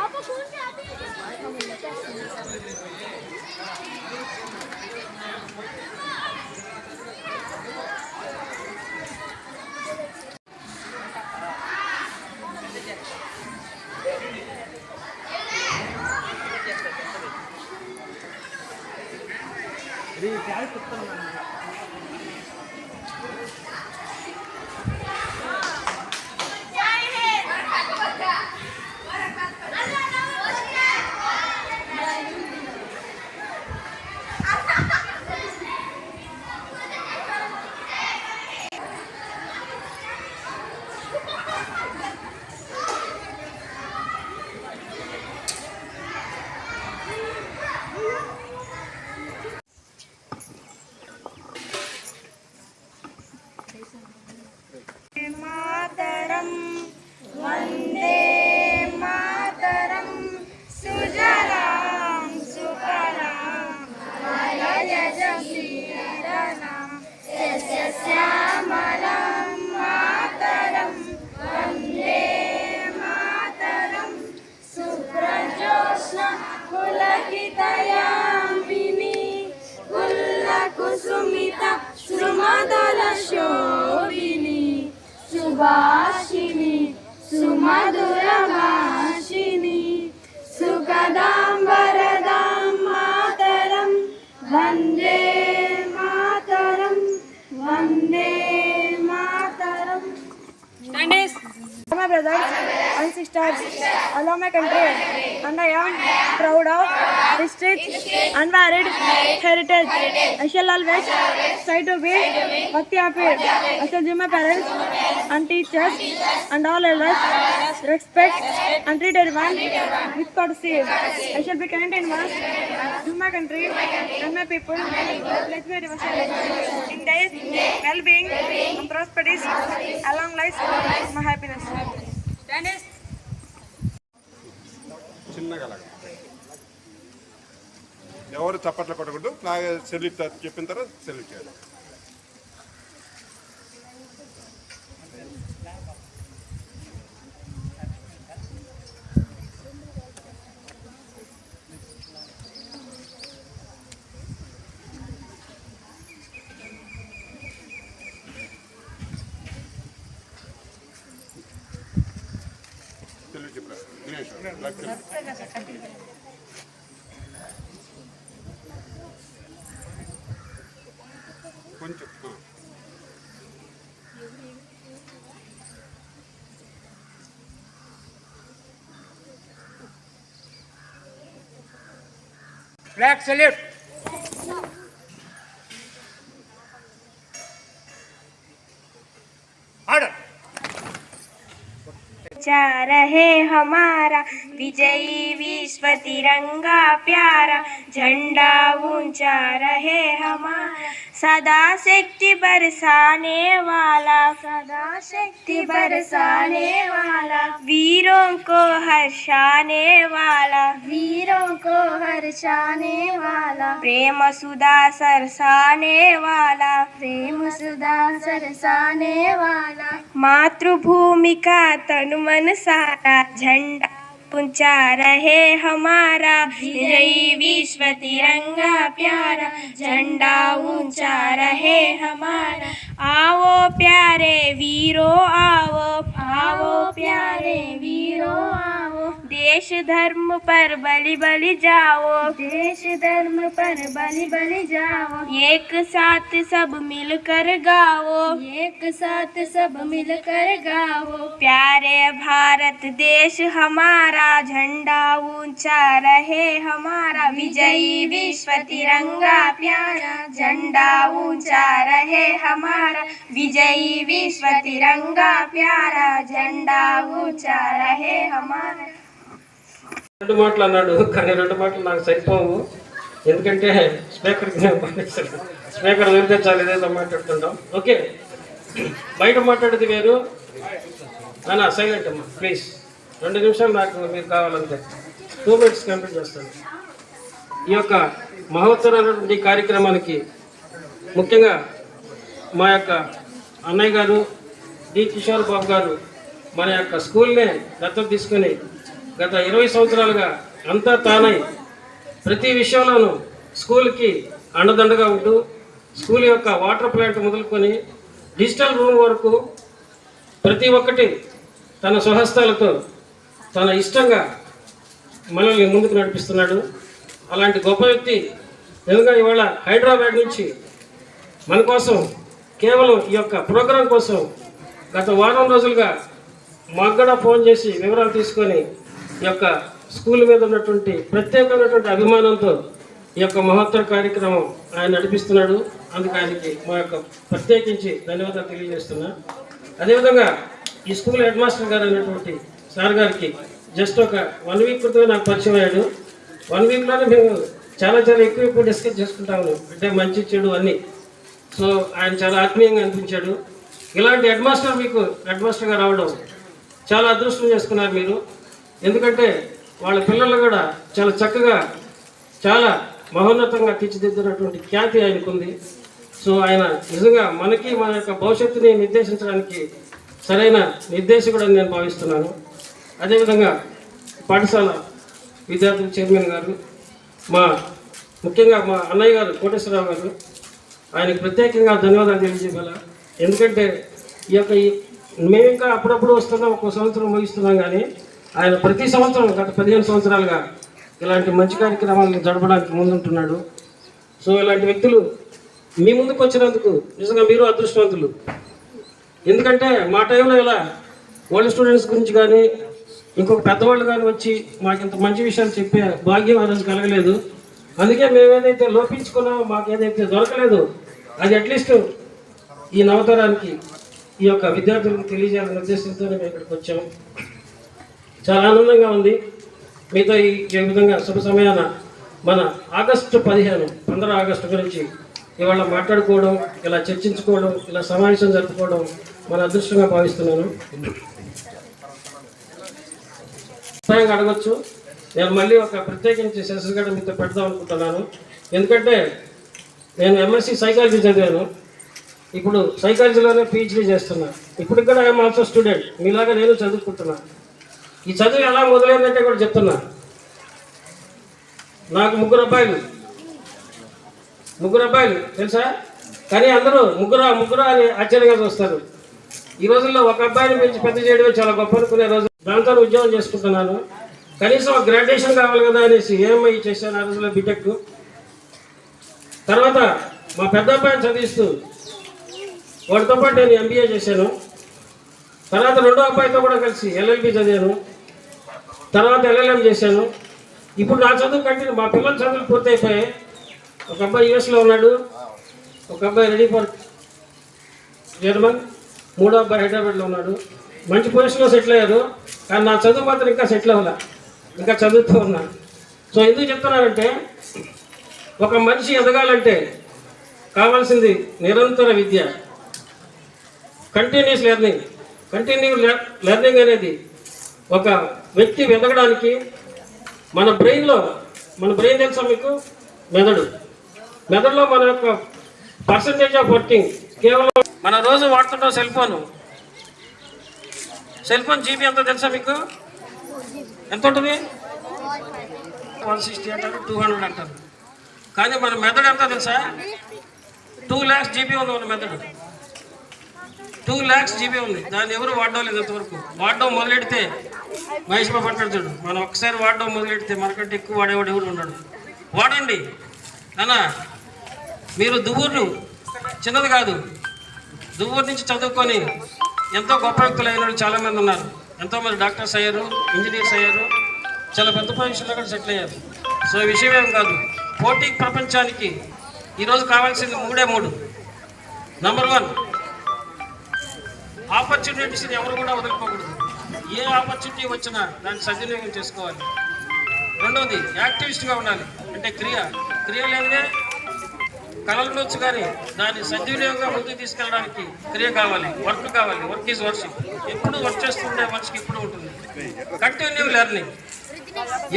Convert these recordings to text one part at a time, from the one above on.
Apa pun tak ada. మాతరం kita yamini Kulla kusumita Sumadala shobini Subhashini Sumadura mashini Sukadam varadam mataram Vande mataram Vande mataram Stand is. my brothers and sisters, allow my country, and I am proud of its rich and varied heritage. I shall always try to be Bhakti happy. I shall give my parents and teachers and all elders respect and treat everyone with courtesy. I shall be kind and one to my country and my people. Let me devotion in their well-being and prosperity, along life, my happiness. Standards. చిన్నగా అలాగా ఎవరు చప్పట్లు కొట్టకూడదు. నా salute చెప్పిన తర్వాత salute చేయాలి. Salute చెప్పారు? దినేష్ కొంచెం Black salute. ऊँचा रहे हमारा। विजयी विश्व तिरंगा प्यारा। झंडा ऊँचा रहे हमारा। सदा शक्ति बरसाने वाला। सदा शक्ति बरसाने वाला। वीरों को हर्षाने वाला। वीरों को हर्षाने वाला। प्रेम सुधा सरसाने वाला। प्रेम सुधा सरसाने वाला। मातृभूमि का तन मन सारा झंडा ऊँचा रहे हमारा। विजयी विश्व तिरंगा प्यारा। झंडा ऊँचा रहे हमारा। आओ प्यारे वीरो आओ। आओ प्यारे वीरो आओ। देश धर्म पर बलि बलि जाओ। देश धर्म पर बलि बलि जाओ। एक साथ सब मिलकर गाओ। एक साथ सब मिलकर गाओ। प्यारे भारत देश हमारा। झंडा ऊंचा रहे हमारा विजयी विश्व तिरंगा प्यारा झंडा ऊंचा रहे हमारा विजयी विश्व तिरंगा प्यारा झंडा ऊंचा रहे हमारा రెండు మాటలు అన్నాడు కానీ రెండు మాటలు నాకు సరిపోవు ఎందుకంటే స్పీకర్కి నేను పంపిస్తాను స్పీకర్ వినిపించాలి ఏదైతే మాట్లాడుతుంటాం ఓకే బయట మాట్లాడేది వేరు అన్న సైలెంట్ అమ్మా ప్లీజ్ రెండు నిమిషాలు నాకు మీరు కావాలంటే. టూ మినిట్స్ కంప్లీట్ చేస్తాను. ఈ యొక్క మహోత్తరమైనటువంటి కార్యక్రమానికి ముఖ్యంగా మా యొక్క అన్నయ్య గారు డి. కిషోర్ బాబు గారు మన యొక్క స్కూల్నే దత్తత తీసుకుని గత ఇరవై సంవత్సరాలుగా అంతా తానై ప్రతి విషయంలోనూ స్కూల్కి అండదండగా ఉంటూ స్కూల్ యొక్క వాటర్ ప్లాంట్ మొదలుకొని డిజిటల్ రూమ్ వరకు ప్రతి ఒక్కటి తన స్వహస్తాలతో తన ఇష్టంగా మనల్ని ముందుకు నడిపిస్తున్నాడు. అలాంటి గొప్ప వ్యక్తి నిజంగా ఇవాళ హైదరాబాద్ నుంచి మన కోసం కేవలం ఈ యొక్క ప్రోగ్రాం కోసం గత వారం రోజులుగా మాకు కూడా ఫోన్ చేసి వివరాలు తీసుకొని ఈ యొక్క స్కూల్ మీద ఉన్నటువంటి ప్రత్యేకమైనటువంటి అభిమానంతో ఈ యొక్క మహోత్తర కార్యక్రమం ఆయన నడిపిస్తున్నాడు. అందుకు ఆయనకి మా యొక్క ప్రత్యేకించి ధన్యవాదాలు తెలియజేస్తున్నా. అదేవిధంగా ఈ స్కూల్ హెడ్ మాస్టర్ గారు అయినటువంటి సార్ గారికి జస్ట్ ఒక వన్ వీక్ క్రితమే నాకు పరిచయం అయ్యాడు. వన్ వీక్లోనే మేము చాలా చాలా ఎక్కువ ఎక్కువ డిస్కస్ చేసుకుంటాము అంటే మంచి చెడు అన్నీ. సో ఆయన చాలా ఆత్మీయంగా అనిపించాడు. ఇలాంటి హెడ్ మాస్టర్ మీకు హెడ్ మాస్టర్గా రావడం చాలా అదృష్టం చేసుకున్నారు మీరు. ఎందుకంటే వాళ్ళ పిల్లలు కూడా చాలా చక్కగా చాలా మహోన్నతంగా తీర్చిదిద్దినటువంటి ఖ్యాతి ఆయనకుంది. సో ఆయన నిజంగా మనకి మన యొక్క భవిష్యత్తుని నిర్దేశించడానికి సరైన నిర్దేశకుడని నేను భావిస్తున్నాను. అదేవిధంగా పాఠశాల విద్యార్థుల చైర్మన్ గారు మా ముఖ్యంగా మా అన్నయ్య గారు కోటేశ్వరరావు గారు ఆయనకు ప్రత్యేకంగా ధన్యవాదాలు తెలియజేయాల ఎందుకంటే ఈ యొక్క ఈ- మేము ఇంకా అప్పుడప్పుడు వస్తున్నాం ఒక సంవత్సరం ముగిస్తున్నాం కానీ ఆయన ప్రతి సంవత్సరం గత పదిహేను సంవత్సరాలుగా ఇలాంటి మంచి కార్యక్రమాలను జరపడానికి ముందుంటున్నాడు. సో ఇలాంటి వ్యక్తులు మీ ముందుకు వచ్చినందుకు నిజంగా మీరు అదృష్టవంతులు. ఎందుకంటే మా టైంలో ఇలా ఓల్డ్ స్టూడెంట్స్ గురించి కానీ ఇంకొక పెద్దవాళ్ళు కానీ వచ్చి మాకు ఇంత మంచి విషయాలు చెప్పే భాగ్యం ఆ రోజు కలగలేదు. అందుకే మేము ఏదైతే లోపించుకున్నామో మాకు ఏదైతే దొరకలేదు అది అట్లీస్ట్ ఈ నవతరానికి ఈ యొక్క విద్యార్థులకు తెలియజేయాలనే ఉద్దేశంతో మేము ఇక్కడికి వచ్చాము. చాలా ఆనందంగా ఉంది. మీతో ఈ విధంగా శుభ సమయాన మన ఆగస్టు పదిహేను పంద్రహ ఆగస్టు గురించి ఇవాళ మాట్లాడుకోవడం ఇలా చర్చించుకోవడం ఇలా సమావేశం జరుపుకోవడం మన అదృష్టంగా భావిస్తున్నాను. అభిప్రాయంగా అడగచ్చు. నేను మళ్ళీ ఒక ప్రత్యేకించి సెషన్ కూడా మీతో పెడదాం అనుకుంటున్నాను. ఎందుకంటే నేను ఎంఎస్సి సైకాలజీ చదివాను. ఇప్పుడు సైకాలజీలోనే పిహెచ్డీ చేస్తున్నా. ఇప్పుడు కూడా ఐఎమ్ ఆల్సో స్టూడెంట్ మీలాగా నేను చదువుకుంటున్నా. ఈ చదువు ఎలా మొదలైందంటే కూడా చెప్తున్నా. నాకు ముగ్గురు అబ్బాయిలు. ముగ్గురు అబ్బాయిలు తెలుసా? కానీ అందరూ ముగ్గురు ముగ్గురు అని ఆశ్చర్యంగా చూస్తారు. ఈ రోజుల్లో ఒక అబ్బాయిని పెంచి పెద్ద చేయడమే చాలా గొప్ప అనుకునే రోజు. దాంతో ఉద్యోగం చేసుకుంటున్నాను. కనీసం గ్రాడ్యుయేషన్ కావాలి కదా అనేసి ఏఎంఐ చేశాను ఆ రోజుల్లో బీటెక్ తర్వాత మా పెద్ద అబ్బాయిని చదివిస్తూ వాడితో పాటు నేను ఎంబీఏ చేశాను. తర్వాత రెండో అబ్బాయితో కూడా కలిసి ఎల్ఎల్బి చదివాను. తర్వాత ఎల్ఎల్ఎం చేశాను. ఇప్పుడు నా చదువు కంటిన్యూ మా పిల్లల చదువులు పూర్తయిపోయాయి. ఒక అబ్బాయి యూఎస్లో ఉన్నాడు. ఒక అబ్బాయి రెడీ ఫర్ జర్మన్. మూడో అబ్బాయి హైదరాబాద్లో ఉన్నాడు. మంచి పొజిషన్లో సెటిల్ అయ్యారు. కానీ నా చదువు మాత్రం ఇంకా సెటిల్ అవ్వాల. ఇంకా చదువుతూ ఉన్నాను సో ఎందుకు చెప్తున్నానంటే ఒక మనిషి ఎదగాలంటే కావాల్సింది నిరంతర విద్య. కంటిన్యూస్ లెర్నింగ్ కంటిన్యూ లెర్నింగ్ అనేది ఒక వ్యక్తి ఎదగడానికి మన బ్రెయిన్లో మన బ్రెయిన్ తెలుసా మీకు? మెదడు. మెదడులో మన యొక్క పర్సంటేజ్ ఆఫ్ వర్కింగ్ కేవలం మన రోజు వాడుతున్న cell phone cell phone GB ఎంత తెలుసా మీకు? ఎంత ఉంటుంది వన్ సిక్స్టీ అంటారు టూ హండ్రెడ్ అంటారు. కానీ మన మెదడు ఎంత తెలుసా? టూ ల్యాక్స్ జీబీ ఉంది మన మెదడు టూ ల్యాక్స్ జీబీ ఉంది. దాన్ని ఎవరు వాడడం లేదు ఇంతవరకు వాడడం మొదలెడితే మహేష్ బాబు అంటాడు మనం ఒకసారి వాడడం మొదలెడితే మనకంటే ఎక్కువ వాడేవాడు ఎవరు ఉన్నాడు వాడండి. అన్నా మీరు దువ్వూరు చిన్నది కాదు. దువ్వూరు నుంచి చదువుకొని ఎంతో గొప్ప వ్యక్తులు అయిన వాళ్ళు చాలామంది ఉన్నారు ఎంతోమంది డాక్టర్స్ అయ్యారు ఇంజనీర్స్ అయ్యారు చాలా పెద్ద పొజిషన్లో కూడా సెటిల్ అయ్యారు. సో విషయం ఏం కాదు. పోటీ ప్రపంచానికి ఈరోజు కావాల్సింది మూడే మూడు. నంబర్ వన్ ఆపర్చునిటీస్ని ఎవరు కూడా వదులుకోకూడదు. ఏ ఆపర్చునిటీ వచ్చినా దాన్ని సద్వినియోగం చేసుకోవాలి. రెండవది యాక్టివిస్ట్గా ఉండాలి. అంటే క్రియ. క్రియ లేదే కళలుండొచ్చు కానీ దాన్ని సద్వినియోగంగా ముందుకు తీసుకెళ్ళడానికి క్రియ కావాలి. వర్క్ కావాలి. వర్క్ ఈజ్ వర్షిప్ ఎప్పుడు వర్క్ చేస్తుండే మనిషికి ఎప్పుడు ఉంటుంది. కంటిన్యూ లెర్నింగ్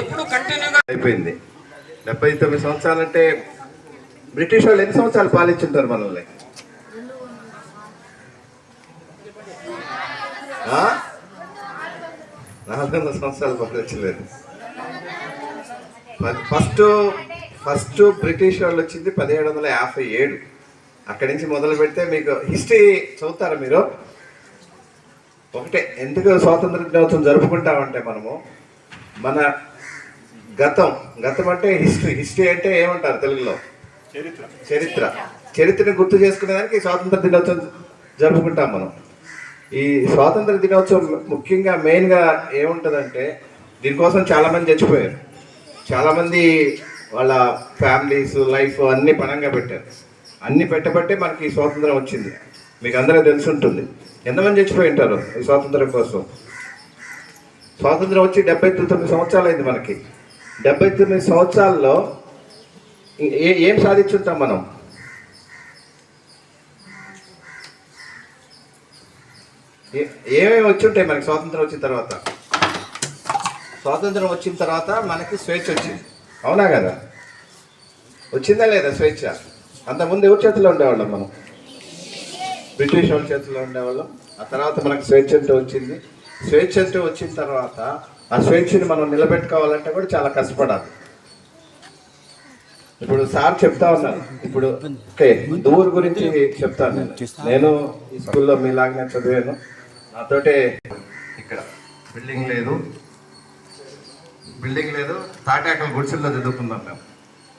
ఎప్పుడు కంటిన్యూగా అయిపోయింది. డెబ్బై తొమ్మిది సంవత్సరాలంటే బ్రిటిష్ వాళ్ళు ఎన్ని సంవత్సరాలు పాలించుంటారు మనల్ని? నాలుగు వందల సంవత్సరాలు పాలించలేదు. ఫస్ట్ ఫస్ట్ బ్రిటిష్ వాళ్ళు వచ్చింది పదిహేడు వందల యాభై ఏడు. అక్కడి నుంచి మొదలు పెడితే మీకు హిస్టరీ చదువుతారా మీరు? ఒకటే ఎందుకు స్వాతంత్ర దినోత్సవం జరుపుకుంటామంటే మనము మన గతం గతం అంటే హిస్టరీ. హిస్టరీ అంటే ఏమంటారు తెలుగులో? చరిత్ర. చరిత్ర. చరిత్రను గుర్తు చేసుకునేదానికి స్వాతంత్ర దినోత్సవం జరుపుకుంటాం మనం. ఈ స్వాతంత్ర దినోత్సవం ముఖ్యంగా మెయిన్గా ఏముంటుందంటే దీనికోసం చాలామంది చచ్చిపోయారు. చాలామంది వాళ్ళ ఫ్యామిలీస్ లైఫ్ అన్ని పణంగా పెట్టారు. అన్ని పెట్టబట్టే మనకి ఈ స్వాతంత్రం వచ్చింది. మీకు అందరూ తెలిసి ఉంటుంది. ఎంతమంది చచ్చిపోయి ఉంటారు ఈ స్వాతంత్రం కోసం? స్వాతంత్రం వచ్చి డెబ్బై తొమ్మిది సంవత్సరాలు అయింది మనకి. డెబ్బై తొమ్మిది సంవత్సరాల్లో ఏ ఏం సాధించుంటాం మనం? ఏమేమి వచ్చి ఉంటాయి మనకి స్వాతంత్రం వచ్చిన తర్వాత? స్వాతంత్రం వచ్చిన తర్వాత మనకి స్వేచ్ఛ వచ్చింది. అవునా కదా? వచ్చిందా లేదా స్వేచ్ఛ? అంతకుముందు ఎవరి చేతిలో ఉండేవాళ్ళం మనం? బ్రిటిష్ వాళ్ళ చేతిలో ఉండేవాళ్ళం. ఆ తర్వాత మనకు స్వేచ్ఛ అంటూ వచ్చింది. స్వేచ్ఛ అంటూ వచ్చిన తర్వాత ఆ స్వేచ్ఛని మనం నిలబెట్టుకోవాలంటే కూడా చాలా కష్టపడాలి. ఇప్పుడు సార్ చెప్తా ఉన్నారు. ఇప్పుడు ఓకే దూర్ గురించి చెప్తాను నేను. నేను ఈ స్కూల్లో మీలాగానే చదివాను. నాతోటే ఇక్కడ బిల్డింగ్ లేదు. బిల్డింగ్ లేదు. తాటాకల గుడిసెల్లో చదువుకున్నాం మేము.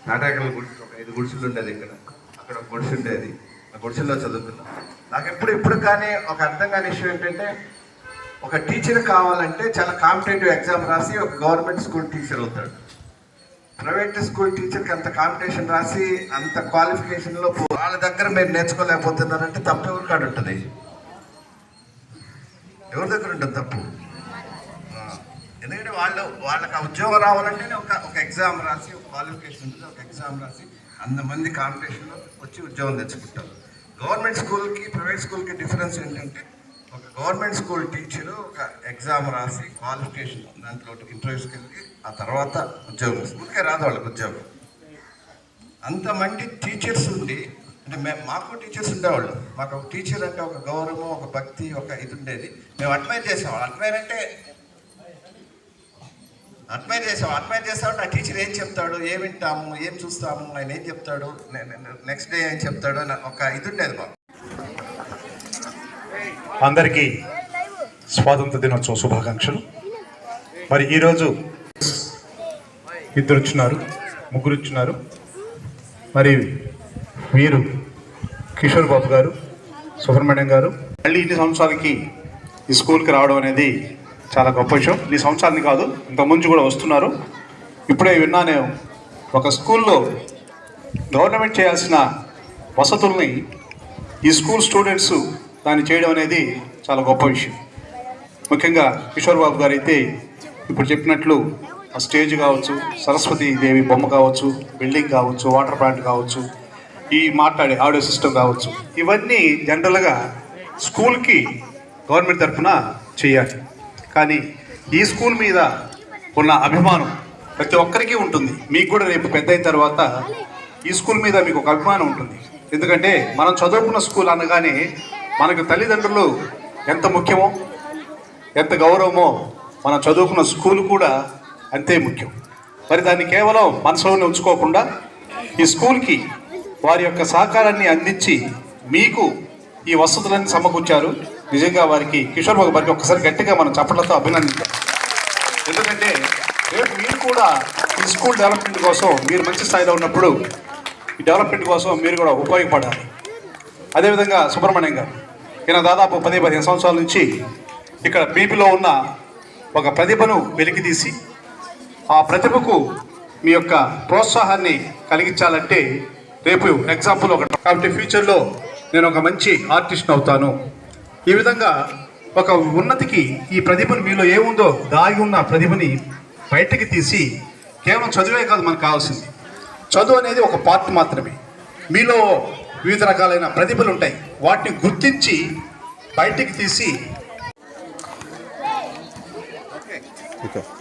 తాటాకల గుడిసె ఒక ఐదు గుడిసెలు ఉండేది ఇక్కడ. అక్కడ ఒక గుడిసె ఉండేది. ఆ గుడిసెల్లో చదువుకున్నాం నాకు ఎప్పుడు ఇప్పుడు కానీ ఒక అర్థం కాని విషయం ఏంటంటే ఒక టీచర్ కావాలంటే చాలా కాంపిటేటివ్ ఎగ్జామ్ రాసి ఒక గవర్నమెంట్ స్కూల్ టీచర్ అవుతాడు. ప్రైవేట్ స్కూల్ టీచర్కి అంత కాంపిటీషన్ రాసి అంత క్వాలిఫికేషన్లో వాళ్ళ దగ్గర మీరు నేర్చుకోలేకపోతున్నారంటే తప్పు ఎవరి కాడు ఉంటుంది? ఎవరి దగ్గర ఉంటుంది తప్పు? ఎందుకంటే వాళ్ళు వాళ్ళకి ఉద్యోగం రావాలంటేనే ఒక ఒక ఎగ్జామ్ రాసి ఒక క్వాలిఫికేషన్ ఉంటుంది ఒక ఎగ్జామ్ రాసి అంతమంది కాంపిటీషన్లో వచ్చి ఉద్యోగం తెచ్చుకుంటారు. గవర్నమెంట్ స్కూల్కి ప్రైవేట్ స్కూల్కి డిఫరెన్స్ ఏంటంటే ఒక గవర్నమెంట్ స్కూల్ టీచరు ఒక ఎగ్జామ్ రాసి క్వాలిఫికేషన్ దాంట్లో ఇంటర్వ్యూస్కి వెళ్ళి ఆ తర్వాత ఉద్యోగం స్కూల్కే రాదు వాళ్ళకి ఉద్యోగం. అంతమంది టీచర్స్ ఉండి అంటే మే మాకు టీచర్స్ ఉండేవాళ్ళు. మాకు ఒక టీచర్ అంటే ఒక గౌరవం ఒక భక్తి ఒక ఇది ఉండేది. మేము అడ్మైర్ చేసేవాళ్ళు. అడ్మైర్ అంటే అడ్మైర్ చేసాం అడ్మైర్ చేసామంటే ఆ టీచర్ ఏం చెప్తాడు? ఏం వింటాము? ఏం చూస్తాము? ఆయన ఏం చెప్తాడు? నెక్స్ట్ డే ఏం చెప్తాడు? ఒక ఇది ఉండేది మాకు అందరికీ స్వాతంత్ర దినోత్సవ శుభాకాంక్షలు. మరి ఈరోజు ఇద్దరు వచ్చినారు ముగ్గురు వచ్చినారు. మరి వీరు కిషోర్ బాబు గారు సుబ్రహ్మణ్యం గారు మళ్ళీ ఇన్ని సంవత్సరాలకి ఈ స్కూల్కి రావడం అనేది చాలా గొప్ప విషయం. ఈ సంవత్సరాన్ని కాదు ఇంతకుముందు కూడా వస్తున్నారు. ఇప్పుడే విన్నానే ఒక స్కూల్లో గవర్నమెంట్ చేయాల్సిన వసతుల్ని ఈ స్కూల్ స్టూడెంట్స్ దాన్ని చేయడం అనేది చాలా గొప్ప విషయం. ముఖ్యంగా కిషోర్ బాబు గారు అయితే ఇప్పుడు చెప్పినట్లు ఆ స్టేజ్ కావచ్చు సరస్వతి దేవి బొమ్మ కావచ్చు బిల్డింగ్ కావచ్చు వాటర్ ప్లాంట్ కావచ్చు ఈ మాట్లాడే ఆడియో సిస్టమ్ కావచ్చు ఇవన్నీ జనరల్గా స్కూల్కి గవర్నమెంట్ తరఫున చేయాలి. కానీ ఈ స్కూల్ మీద ఉన్న అభిమానం ప్రతి ఒక్కరికి ఉంటుంది. మీకు కూడా రేపు పెద్ద అయిన తర్వాత ఈ స్కూల్ మీద మీకు ఒక అభిమానం ఉంటుంది. ఎందుకంటే మనం చదువుకున్న స్కూల్ అనగానే మనకు తల్లిదండ్రులు ఎంత ముఖ్యమో ఎంత గౌరవమో మనం చదువుకున్న స్కూల్ కూడా అంతే ముఖ్యం. మరి దాన్ని కేవలం మనసులోనే ఉంచుకోకుండా ఈ స్కూల్కి వారి యొక్క సహకారాన్ని అందించి మీకు ఈ వసతులన్నీ సమకూర్చారు. నిజంగా వారికి కిషోర్ బాబు గారికి ఒక్కసారి గట్టిగా మనం చప్పట్లతో అభినందించాం. ఎందుకంటే రేపు మీరు కూడా ఈ స్కూల్ డెవలప్మెంట్ కోసం మీరు మంచి స్థాయిలో ఉన్నప్పుడు ఈ డెవలప్మెంట్ కోసం మీరు కూడా ఉపయోగపడాలి. అదేవిధంగా సుబ్రహ్మణ్యం గారు ఈయన దాదాపు పది పదిహేను సంవత్సరాల నుంచి ఇక్కడ బీపీలో ఉన్న ఒక ప్రతిభను వెలికితీసి ఆ ప్రతిభకు మీ యొక్క ప్రోత్సాహాన్ని కలిగించాలంటే రేపు ఎగ్జాంపుల్ ఒక కాబట్టి ఫ్యూచర్లో నేను ఒక మంచి ఆర్టిస్ట్ అవుతాను. ఈ విధంగా ఒక ఉన్నతికి ఈ ప్రతిభను మీలో ఏముందో దాగి ఉన్న ప్రతిభని బయటకి తీసి కేవలం చదువే కాదు మనకు కావాల్సింది. చదువు అనేది ఒక పార్ట్ మాత్రమే. మీలో వివిధ రకాలైన ప్రతిభలు ఉంటాయి. వాటిని గుర్తించి బయటికి తీసి ఓకే.